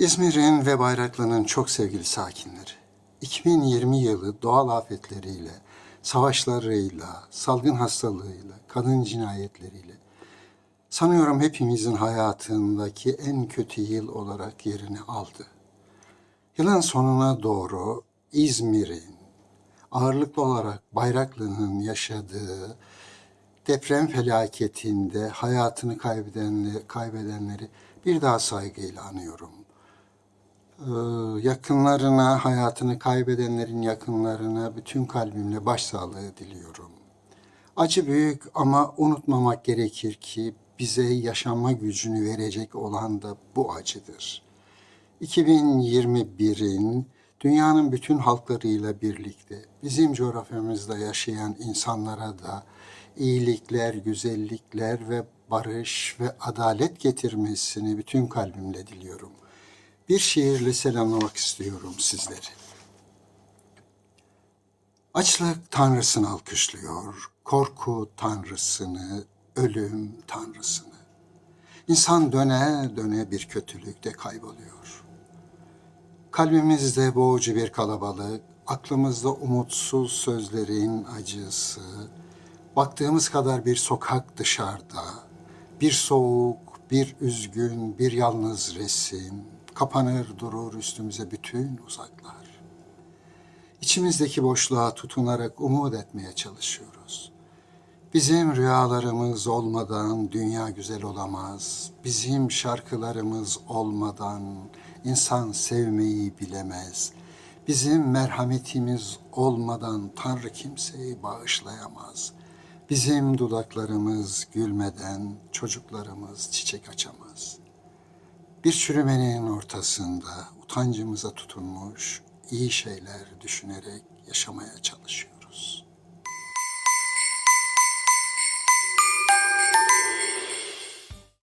İzmir'in ve Bayraklı'nın çok sevgili sakinleri, 2020 yılı doğal afetleriyle, savaşlarıyla, salgın hastalığıyla, kadın cinayetleriyle sanıyorum hepimizin hayatındaki en kötü yıl olarak yerini aldı. Yılın sonuna doğru İzmir'in ağırlıklı olarak Bayraklı'nın yaşadığı deprem felaketinde hayatını kaybedenleri, kaybedenleri bir daha saygıyla anıyorum. Ee, yakınlarına, hayatını kaybedenlerin yakınlarına bütün kalbimle başsağlığı diliyorum. Acı büyük ama unutmamak gerekir ki bize yaşama gücünü verecek olan da bu acıdır. 2021'in dünyanın bütün halklarıyla birlikte bizim coğrafyamızda yaşayan insanlara da iyilikler, güzellikler ve barış ve adalet getirmesini bütün kalbimle diliyorum. Bir şiirle selamlamak istiyorum sizleri. Açlık tanrısını alkışlıyor, korku tanrısını, ölüm tanrısını. İnsan döne döne bir kötülükte kayboluyor. Kalbimizde boğucu bir kalabalık, aklımızda umutsuz sözlerin acısı, baktığımız kadar bir sokak dışarıda, bir soğuk, bir üzgün, bir yalnız resim, kapanır durur üstümüze bütün uzaklar. İçimizdeki boşluğa tutunarak umut etmeye çalışıyoruz. Bizim rüyalarımız olmadan dünya güzel olamaz. Bizim şarkılarımız olmadan insan sevmeyi bilemez. Bizim merhametimiz olmadan Tanrı kimseyi bağışlayamaz. Bizim dudaklarımız gülmeden çocuklarımız çiçek açamaz. Bir çürümenin ortasında utancımıza tutunmuş iyi şeyler düşünerek yaşamaya çalışıyoruz.